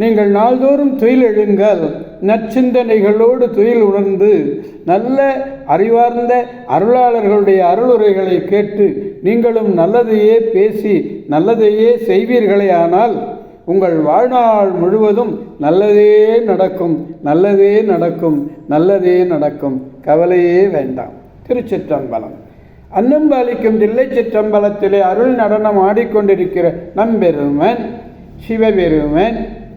நீங்கள் நாள்தோறும் துயில் எழுங்கள். நற்சிந்தனைகளோடு துயில் உணர்ந்து நல்ல அறிவார்ந்த அருளாளர்களுடைய அருளுரைகளை கேட்டு நீங்களும் நல்லதையே பேசி நல்லதையே செய்வீர்களே ஆனால் உங்கள் வாழ்நாள் முழுவதும் நல்லதே நடக்கும் நல்லதே நடக்கும் நல்லதே நடக்கும். கவலையே வேண்டாம். திருச்சிற்றம்பலம். அன்னம்பாலிக்கும் தில்லை சிற்றம்பலத்திலே அருள் நடனம் ஆடிக்கொண்டிருக்கிற நம்பெருமன் சிவபெருமன்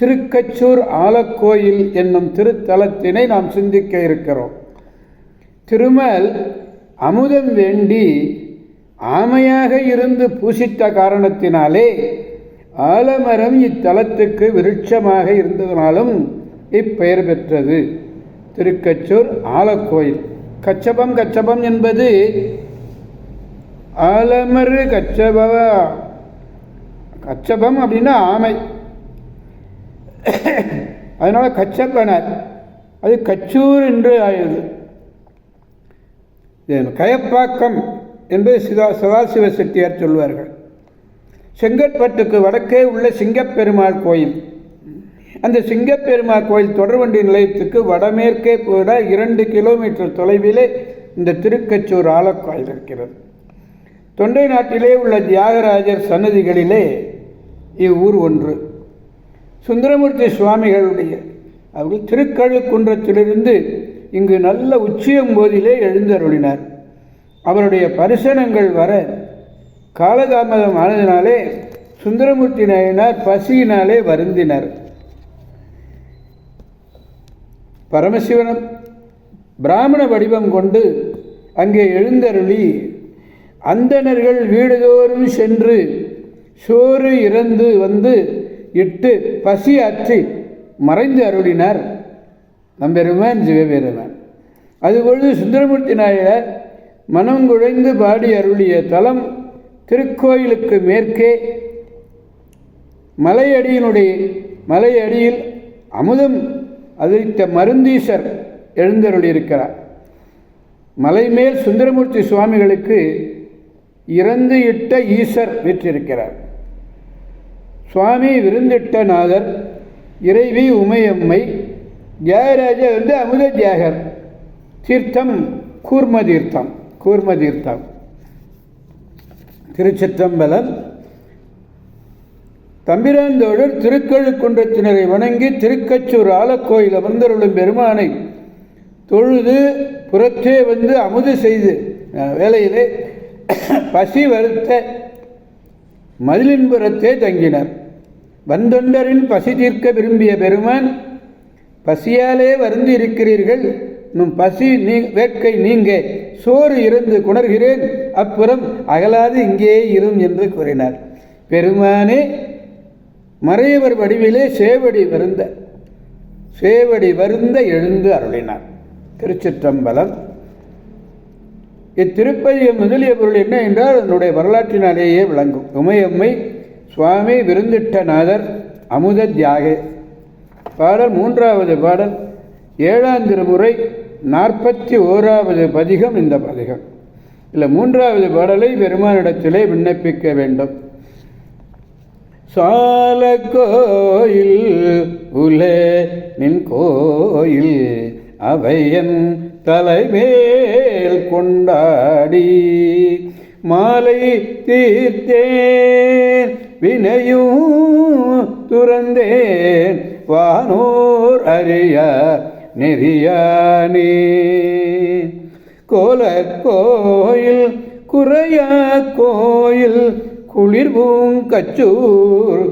திருக்கச்சூர் ஆலக்கோயில் என்னும் திருத்தலத்தினை நாம் சிந்திக்க இருக்கிறோம். திருமல் அமுதம் வேண்டி ஆமையாக இருந்து பூசித்த காரணத்தினாலே ஆலமரம் இத்தலத்துக்கு விருட்சமாக இருந்ததனாலும் இப்பெயர் பெற்றது. திருக்கச்சூர் ஆலக்கோயில். கச்சபம் கச்சபம் என்பது ஆலமரு கச்சபவ. கச்சபம் அப்படின்னா ஆமை. அதனால் கச்சப்பனர் அது கச்சூர் என்று ஆயுது கயப்பாக்கம் என்று சிதா சதாசிவ செட்டியார் சொல்வார்கள். செங்கற்பட்டுக்கு வடக்கே உள்ள சிங்கப்பெருமாள் கோயில். அந்த சிங்கப்பெருமாள் கோயில் தொடர்வண்டி நிலையத்துக்கு வடமேற்கே போட இரண்டு கிலோமீட்டர் தொலைவிலே இந்த திருக்கச்சூர் ஆலக்கோயில் இருக்கிறது. தொண்டை நாட்டிலே உள்ள தியாகராஜர் சன்னதிகளிலே இவ்வூர் ஒன்று. சுந்தரமூர்த்தி சுவாமிகளுடைய அவர்கள் திருக்கழுக்குன்றத்திலிருந்து இங்கு நல்ல உச்சியம் போதிலே எழுந்தருளினார். அவருடைய பரிசனங்கள் வர காலதாமதம் ஆனதினாலே சுந்தரமூர்த்தி நாயனார் பசியினாலே வருந்தினர். பரமசிவனம் பிராமண வடிவம் கொண்டு அங்கே எழுந்தருளி அந்தணர்கள் வீடுதோறும் சென்று சோறு இறந்து வந்து இட்டு பசி ஆற்றி மறைந்து அருளினார். நம்பெருமான் சிவபெருமான். அதுபொழுது சுந்தரமூர்த்தி நாயர் மனம் குழைந்து பாடி அருளிய தலம் திருக்கோயிலுக்கு மேற்கே மலையடியினுடைய மலையடியில் அமுதம் அதிர்த்த மருந்தீசர் எழுந்தருளியிருக்கிறார். மலைமேல் சுந்தரமூர்த்தி சுவாமிகளுக்கு இறந்து இட்ட ஈசர் விற்றிருக்கிறார். சுவாமி விருந்திட்ட நாதர் இறைவி உமையம்மை தியாகராஜ வந்து அமுத தியாகர். தீர்த்தம் கூர்ம தீர்த்தம் கூர்ம தீர்த்தம் திருச்சிற்றம்பலம். தம்பிராந்தோழர் திருக்கழுக்குன்றத்தினரை வணங்கி திருக்கச்சூர் ஆலக்கோயில் அமர்ந்தருளும் பெருமானை தொழுது புறத்தே வந்து அமுது செய்து வேலையிலே பசி வருத்த மதிலின்புறத்தே தங்கினர். வந்தொண்டரின் பசி தீர்க்க விரும்பிய பெருமான் பசியாலே வருந்தி இருக்கிறீர்கள். நும் பசி நீ வேட்கை நீங்க சோறு இருந்து குணர்கிறேன். அப்புறம் அகலாது இங்கே இரும் என்று கூறினார். பெருமானே மறையவர் வடிவிலே சேவடி வருந்த சேவடி வருந்த எழுந்து அருளினார். திருச்சிற்றம்பலம். இத்திருப்பதிய முதலிய பொருள் என்ன என்றால் அதனுடைய வரலாற்றினாலேயே விளங்கும். உமையம்மை சுவாமி விருந்திட்ட நாதர் அமுத தியாக. பாடல் மூன்றாவது பாடல். ஏழாம் திருமுறை நாற்பத்தி ஓராவது பதிகம் இந்த பதிகம். இல்லை மூன்றாவது பாடலை பெருமானிடத்திலே விண்ணப்பிக்க வேண்டும். சால கோயில் உலே நின் கோயில் அவையன் தலைமேல் கொண்டாடி. மாலை தீர்த்தேன் வினையும் துறந்தேன். வானோர் அறிய நெறியானே கோல கோயில் குறைய கோயில் குளிர் பூங்கச்சூர்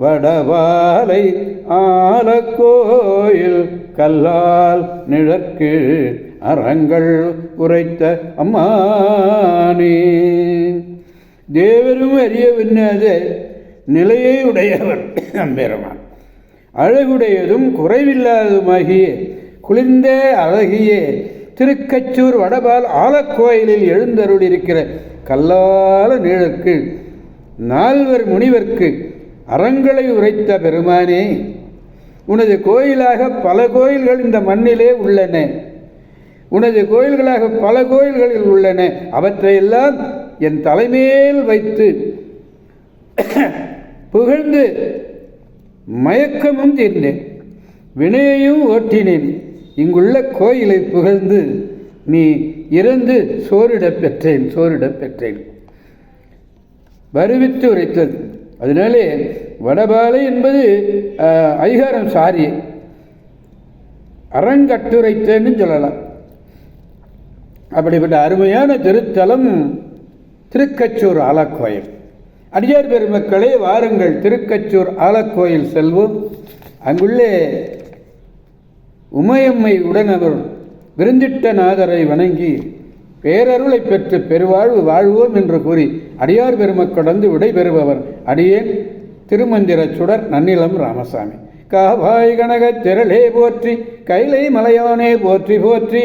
வடவாலை ஆலக்கோயில் கல்லால் நிழற்கு அறங்கள் உரைத்த அம்மானே தேவரும் அறியவின்னாத நிலையை உடையவர் அம்பெருமான் அழகுடையதும் குறைவில்லாததுமாகிய குளிர்ந்த அழகிய திருக்கச்சூர் வடபால் ஆலக்கோயிலில் எழுந்தருளிருக்கிற கல்லால நீழற்கு நால்வர் முனிவர்க்கு அறங்களை உரைத்த பெருமானே உனது கோயிலாக பல கோயில்கள் இந்த மண்ணிலே உள்ளன. உனது கோயில்களாக பல கோயில்களில் உள்ளன. அவற்றையெல்லாம் என் தலைமேல் வைத்து புகழ்ந்து மயக்கமும் தீர்ந்தேன். வினையையும் ஓட்டினேன். இங்குள்ள கோயிலை புகழ்ந்து நீ இறந்து சோறிடப் பெற்றேன் சோறிடப் பெற்றேன். வருவித்து உரைத்தது. அதனாலே வடபாலை என்பது ஆஹ், ஐகாரம் சாரி. அறங்கட்டுரைத்தேன்னு சொல்லலாம். அப்படிப்பட்ட அருமையான திருத்தலம் திருக்கச்சூர் ஆலக்கோயில். அடியார் பெருமக்களே வாருங்கள். திருக்கச்சூர் ஆலக்கோயில் செல்வோம். அங்குள்ளே உமையம்மை உடன் அவர் விருந்திட்ட நாதரை வணங்கி பேரருளை பெற்று பெருவாழ்வு வாழ்வோம் என்று கூறி அடியார் பெருமக்கடந்து விடைபெறுபவர் அடியேன் திருமந்திர சுடர் நன்னிலம் ராமசாமி. காவாய் கனகத் திரளே போற்றி கைலை மலையானே போற்றி போற்றி.